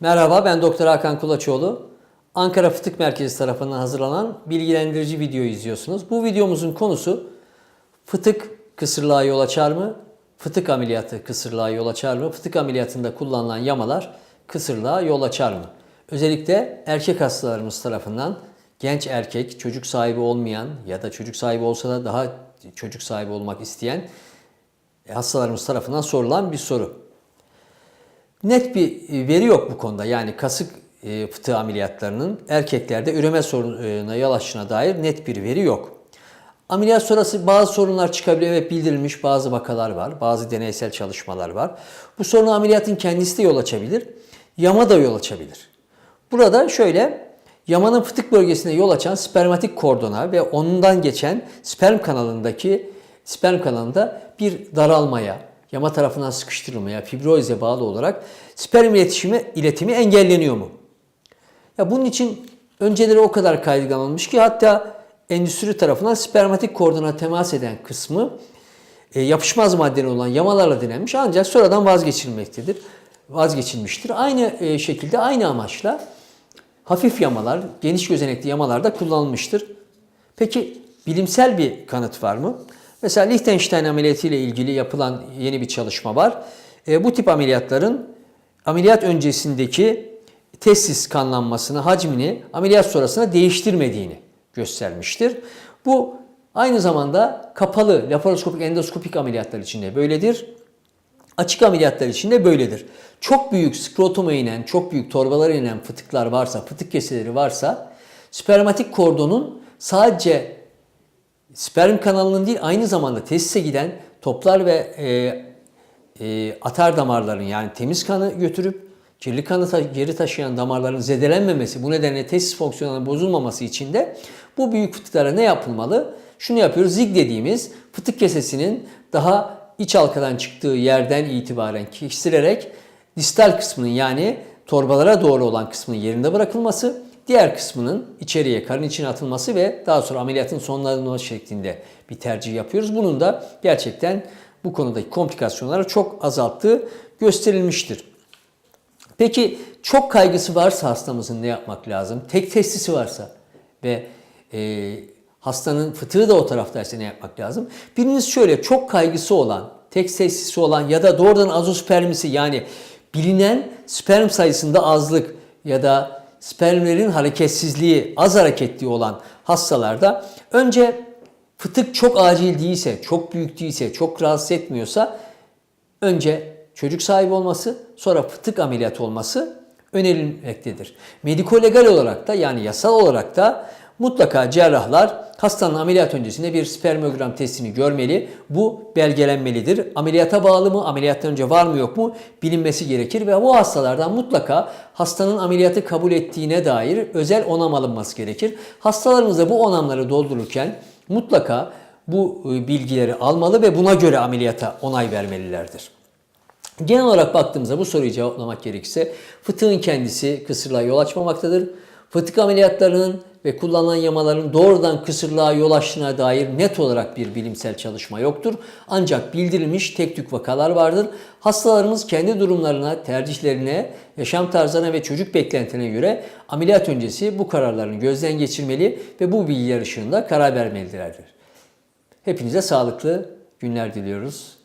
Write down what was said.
Merhaba ben Doktor Hakan Kulaçoğlu. Ankara Fıtık Merkezi tarafından hazırlanan bilgilendirici video izliyorsunuz. Bu videomuzun konusu fıtık kısırlığa yol açar mı? Fıtık ameliyatı kısırlığa yol açar mı? Fıtık ameliyatında kullanılan yamalar kısırlığa yol açar mı? Özellikle erkek hastalarımız tarafından genç erkek, çocuk sahibi olmayan ya da çocuk sahibi olsa da daha çocuk sahibi olmak isteyen hastalarımız tarafından sorulan bir soru. Net bir e, veri yok bu konuda. Yani kasık e, fıtığı ameliyatlarının erkeklerde üreme sorununa yol açtığına dair net bir veri yok. Ameliyat sonrası bazı sorunlar çıkabiliyor. Evet bildirilmiş bazı vakalar var. Bazı deneysel çalışmalar var. Bu sorun ameliyatın kendisi de yol açabilir. Yama da yol açabilir. Burada şöyle yamanın fıtık bölgesine yol açan spermatik kordona ve ondan geçen sperm kanalındaki sperm kanalında bir daralmaya, yama tarafından sıkıştırılmaya, fibroze bağlı olarak sperm iletişimi, iletimi engelleniyor mu? Ya bunun için önceleri o kadar kaygılanılmış ki hatta endüstri tarafından spermatik kordona temas eden kısmı e, yapışmaz maddeli olan yamalarla denenmiş ancak sonradan vazgeçilmektedir. Vazgeçilmiştir. Aynı e, şekilde aynı amaçla hafif yamalar, geniş gözenekli yamalar da kullanılmıştır. Peki bilimsel bir kanıt var mı? Mesela Liechtenstein ameliyatı ile ilgili yapılan yeni bir çalışma var. E, bu tip ameliyatların ameliyat öncesindeki testis kanlanmasını, hacmini ameliyat sonrasında değiştirmediğini göstermiştir. Bu aynı zamanda kapalı laparoskopik endoskopik ameliyatlar için de böyledir. Açık ameliyatlar için de böyledir. Çok büyük skrotuma inen, çok büyük torbalara inen fıtıklar varsa, fıtık keseleri varsa spermatik kordonun sadece sperm kanalının değil aynı zamanda testise giden toplar ve e, e, atar damarların yani temiz kanı götürüp kirli kanı ta- geri taşıyan damarların zedelenmemesi, bu nedenle testis fonksiyonlarının bozulmaması için de bu büyük fıtıklara ne yapılmalı? Şunu yapıyoruz. Zig dediğimiz fıtık kesesinin daha iç halkadan çıktığı yerden itibaren kestirerek distal kısmının yani torbalara doğru olan kısmının yerinde bırakılması, diğer kısmının içeriye, karın içine atılması ve daha sonra ameliyatın sonlanması şeklinde bir tercih yapıyoruz. Bunun da gerçekten bu konudaki komplikasyonları çok azalttığı gösterilmiştir. Peki çok kaygısı varsa hastamızın ne yapmak lazım? Tek testisi varsa ve e, hastanın fıtığı da o taraftaysa ne yapmak lazım? Biriniz şöyle çok kaygısı olan, tek testisi olan ya da doğrudan azospermisi yani bilinen sperm sayısında azlık ya da spermlerin hareketsizliği, az hareketli olan hastalarda önce fıtık çok acil değilse, çok büyük değilse, çok rahatsız etmiyorsa önce çocuk sahibi olması, sonra fıtık ameliyatı olması önerilmektedir. Mediko-legal olarak da yani yasal olarak da mutlaka cerrahlar hastanın ameliyat öncesinde bir spermogram testini görmeli. Bu belgelenmelidir. Ameliyata bağlı mı, ameliyattan önce var mı yok mu bilinmesi gerekir ve bu hastalardan mutlaka hastanın ameliyatı kabul ettiğine dair özel onam alınması gerekir. Hastalarımıza bu onamları doldururken mutlaka bu e, bilgileri almalı ve buna göre ameliyata onay vermelilerdir. Genel olarak baktığımızda bu soruyu cevaplamak gerekirse fıtığın kendisi kısırlığa yol açmamaktadır. Fıtık ameliyatlarının ve kullanılan yamaların doğrudan kısırlığa yol açtığına dair net olarak bir bilimsel çalışma yoktur. Ancak bildirilmiş tek tük vakalar vardır. Hastalarımız kendi durumlarına, tercihlerine, yaşam tarzlarına ve çocuk beklentilerine göre ameliyat öncesi bu kararlarını gözden geçirmeli ve bu bilgiler ışığında karar vermelidirler. Hepinize sağlıklı günler diliyoruz.